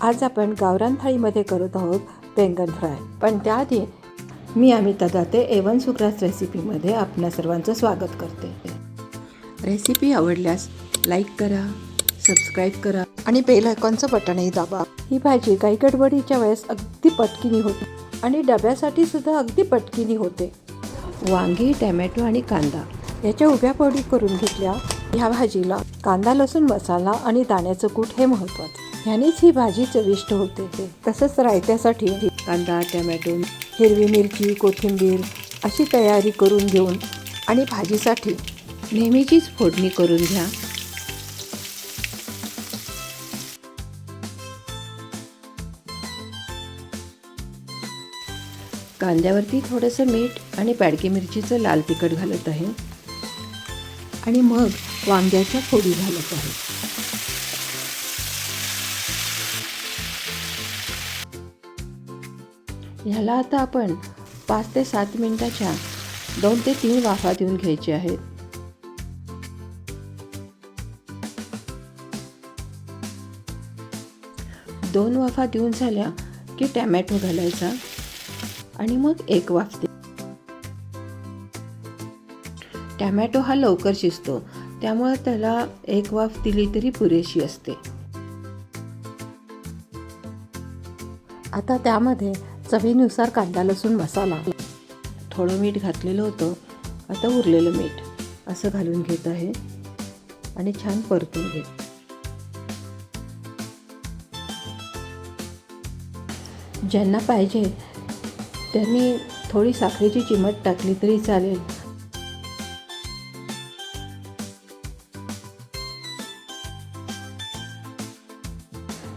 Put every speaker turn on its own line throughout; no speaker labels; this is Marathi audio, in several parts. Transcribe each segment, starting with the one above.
आज आपण गावरान थाळीमध्ये करत आहोत बेंगन फ्राय. पण त्याआधी मी अमिता दाते एवन सुग्रास रेसिपीमध्ये आपल्या सर्वांचं स्वागत करते. रेसिपी आवडल्यास लाईक करा सबस्क्राईब करा आणि बेल आयकॉनचं बटनही दाबा. ही भाजी काही गडबडीच्या वेळेस अगदी पटकिनी होते आणि डब्यासाठी सुद्धा अगदी पटकिनी होते. वांगी टॅमॅटो आणि कांदा. याच्या उभ्या फोडी करून घेतल्या. ह्या भाजीला कांदा लसूण मसाला आणि दाण्याचं कूट हे महत्त्वाचं. ह्यानेच ही भाजी चविष्ट होते तसंच रायत्यासाठी कांदा टॅमॅटो हिरवी मिरची कोथिंबीर अशी तयारी करून घेऊन आणि भाजीसाठी नेहमीचीच फोडणी करून घ्या. कांद्यावरती थोडंसं मीठ आणि पॅडकी मिरचीचं लाल तिखट घालत आहे. आणि मग वांग्याच्या फोडी घालत आहे. ह्याला आता आपण पाच ते सात मिनिटाच्या दोन ते तीन वाफा देऊन घ्यायचे आहेत. दोन वाफा देऊन झाल्या की टॅमॅटो घालायचा आणि मग एक वाफ दे. टॅमॅटो हा लवकर शिजतो त्यामुळे त्याला एक वाफ दिली तरी पुरेशी असते. आता त्यामध्ये चवीनुसार कांदा लसूण मसाला. थोडं मीठ घातलेलं होतं. आता उरलेलं मीठ. असं घालून घेत आहे. आणि छान परतून घेत ज्यांना पाहिजे त्यांनी थोडी साखरेची चिमट टाकली तरी चालेल.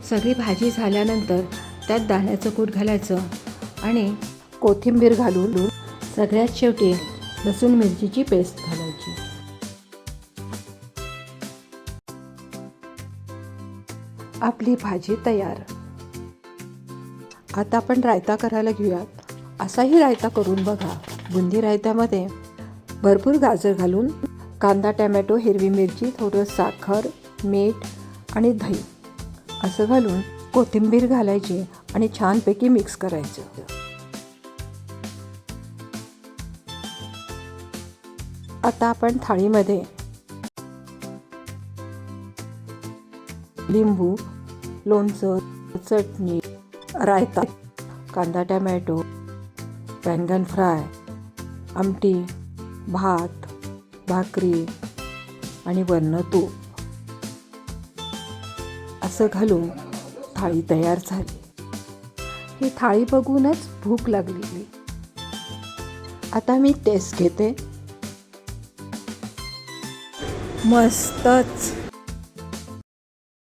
सगळी भाजी झाल्यानंतर त्यात दाण्याचं कूट घालायचं आणि कोथिंबीर घालून सगळ्यात शेवटी लसूण मिरचीची पेस्ट घालायची. आपली भाजी तयार. आता आपण रायता करायला घेऊयात. असाही रायता करून बघा. बुंदी रायतामध्ये भरपूर गाजर घालून कांदा टॅमॅटो हिरवी मिरची थोडं साखर मीठ आणि दही असं घालून कोथिंबीर घालायची आणि छानपैकी मिक्स करायचं. आता आपण थाळीमध्ये लिंबू लोणचं चटणी रायता कांदा टॅमॅटो बँगन फ्राय आमटी भात भाकरी आणि वरण तूप. असं घालून थाळी तयार झाली. ही थाळी बघूनच भूक लागलेली. आता मी टेस्ट घेते. मस्तच.